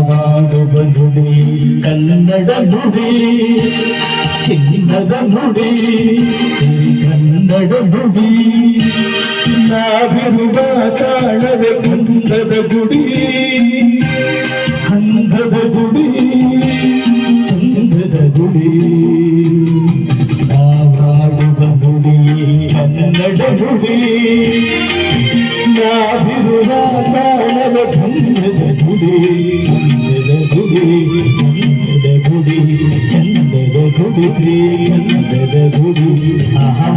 நாவாடுவனுடி கல்லட முடி சின்னத முடி கன்னட முடி நாவிருவ காணத கந்தத குடி கந்தத குடி சந்தத குடி ప్రభువే నాభిరురాతానవధుడే చందద గుడి శ్రీ చందద గుడి. ఆహా.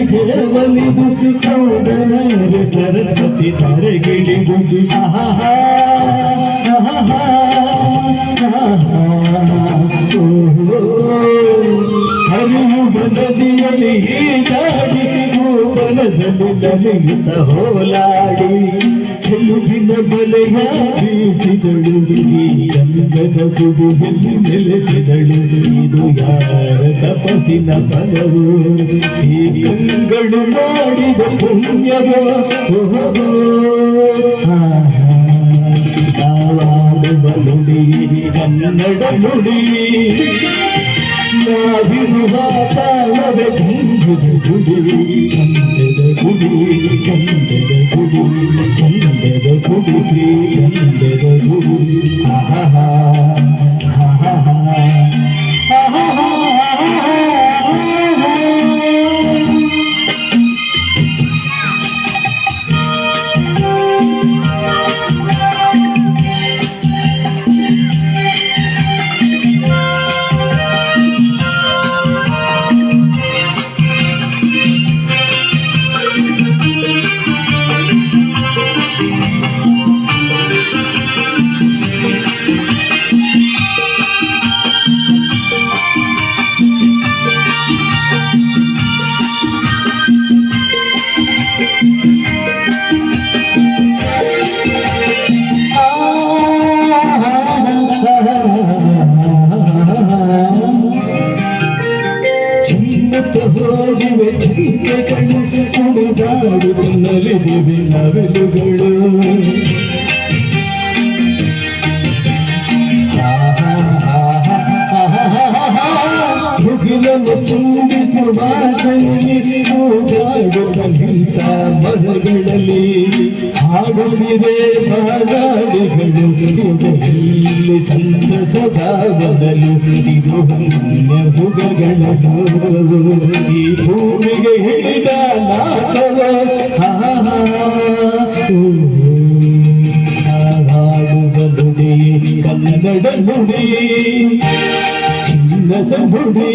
ಬನಸಿರಿಗೆ ಒಲಿದು ಸೌಂದರ್ಯ ಸರಸ್ವತಿ ತರಗಿಳಿದು ಆಹಾ ಆಹಾ ಹರಿಯುವ ನದಿಯಲ್ಲಿ ಈಜಾಡಿ ಗೋವನದಲ್ಲಿ ನಲಿಯುತ್ತ ಹೋಲಾಡಿ. ಚೆಲುವಿನ ಬಲೆಯ ಬೀಸಿದಳು. ಈ ರಂಗದ ಗುಡಿಯಲ್ಲಿ ನೆಲೆಸಿದಳು. ಇದು ಯಾರ ತಪಸ್ಸಿನ ಫಲವು? ಈ ಕಂಗಳು ಮಾಡಿದ ಪುಣ್ಯವೋ ನಾವಾಡುವ ನುಡಿ, ಕನ್ನಡ ನುಡಿ. ನಾವಿರುವ ತಾಳದ ಗಂಧದ ಗುಡಿ ಗಂಧದ ಗುಡಿ ಗಂಧದ ಗುಡಿ. Thank you. ಚಿನ್ನದ ಹೋಗಿವೆ ಚಿಂತೆಗಳು ಕುಣಿದಾಡುತ್ತ ನಲಿದಿವೆ ನವಿಲುಗಳು ಮುಗಿಲನ್ನು ಚುಂಬಿಸುವ ವಾಸನೆಯಲ್ಲಿ ಓಡಾಡುತ್ತ ನಿಂತ ಮರಗಳಲ್ಲಿ ಹಾಡುತ್ತಿವೆ ಬಾಗಾಡಿಗಳು ಇಲ್ಲಿ ಸಂತಸದ ಬದಲು ಇದು ಹಣ್ಣ ಈ ಭೂಮಿಗೆ ಹಿಡಿದ ನಾಟವ ಹಾಡುವ ನುಡಿ ಕನ್ನಡ ನುಡಿ, ಚಿನ್ನದ ನುಡಿ.